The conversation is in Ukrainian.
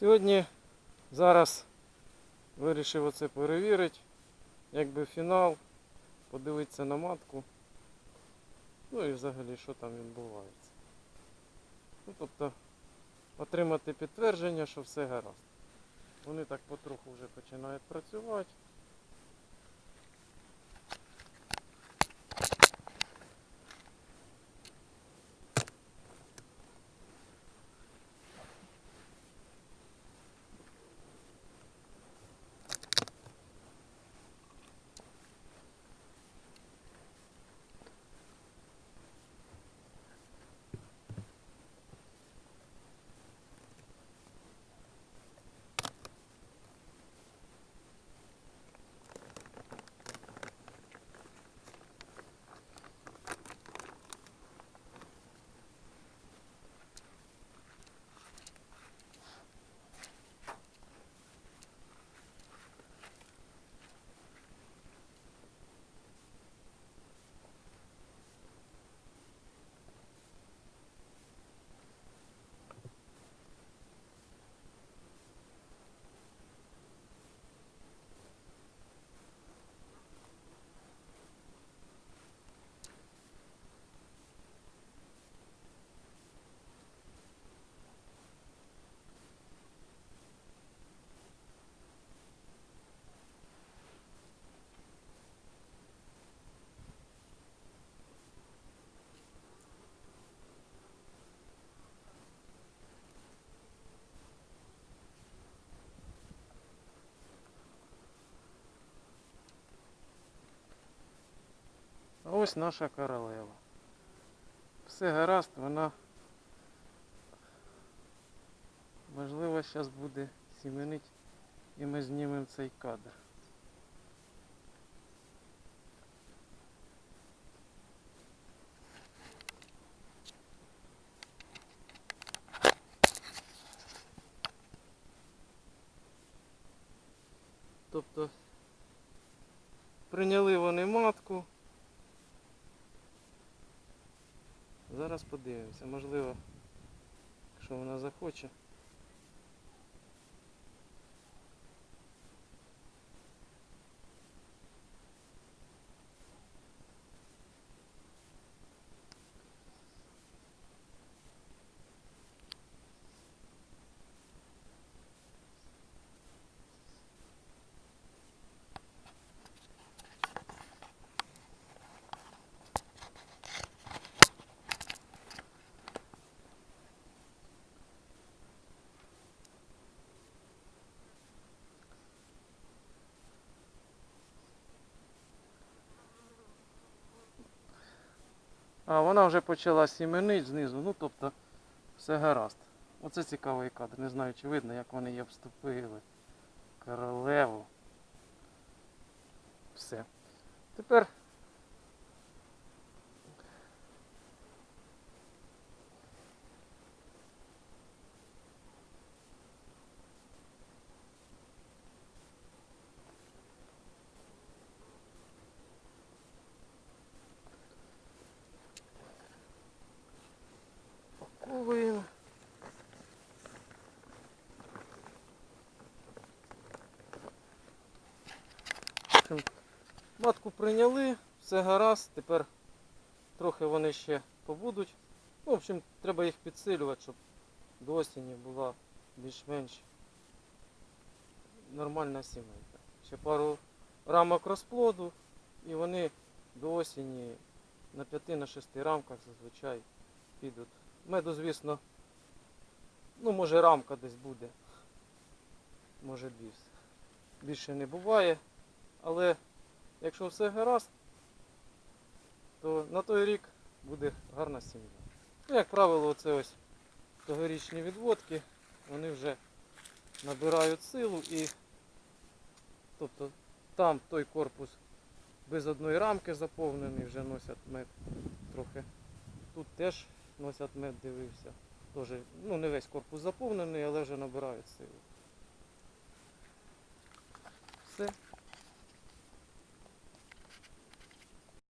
Сьогодні зараз вирішив оце перевірити, якби фінал, подивитися на матку. Ну і взагалі, що там відбувається. Ну, тобто отримати підтвердження, що все гаразд. Вони так потроху вже починають працювати. Ось наша королева. Все гаразд, вона можливо зараз буде сіменить і ми знімемо цей кадр. Тобто прийняли вони матку. Зараз подивимося, можливо, якщо вона захоче. А, вона вже почала сіменить знизу, ну тобто все гаразд. Оце цікавий кадр. Не знаю, чи видно, як вони її обступили. Королеву. Все. Тепер В Матку прийняли, все гаразд, тепер трохи вони ще побудуть. Ну, в общем, треба їх підсилювати, щоб до осені була більш-менш нормальна сімейка. Ще пару рамок розплоду і вони до осені на 5-6 рамках зазвичай підуть. Меду, звісно, ну може рамка десь буде. Може дві. Більше не буває. Але якщо все гаразд, то на той рік буде гарна сім'я. Ну, як правило, оце ось тогорічні відводки, вони вже набирають силу і тобто там той корпус без одної рамки заповнений, вже носять мед трохи. Тут теж носять мед, дивився. Тоже, ну не весь корпус заповнений, але вже набирають силу. Все.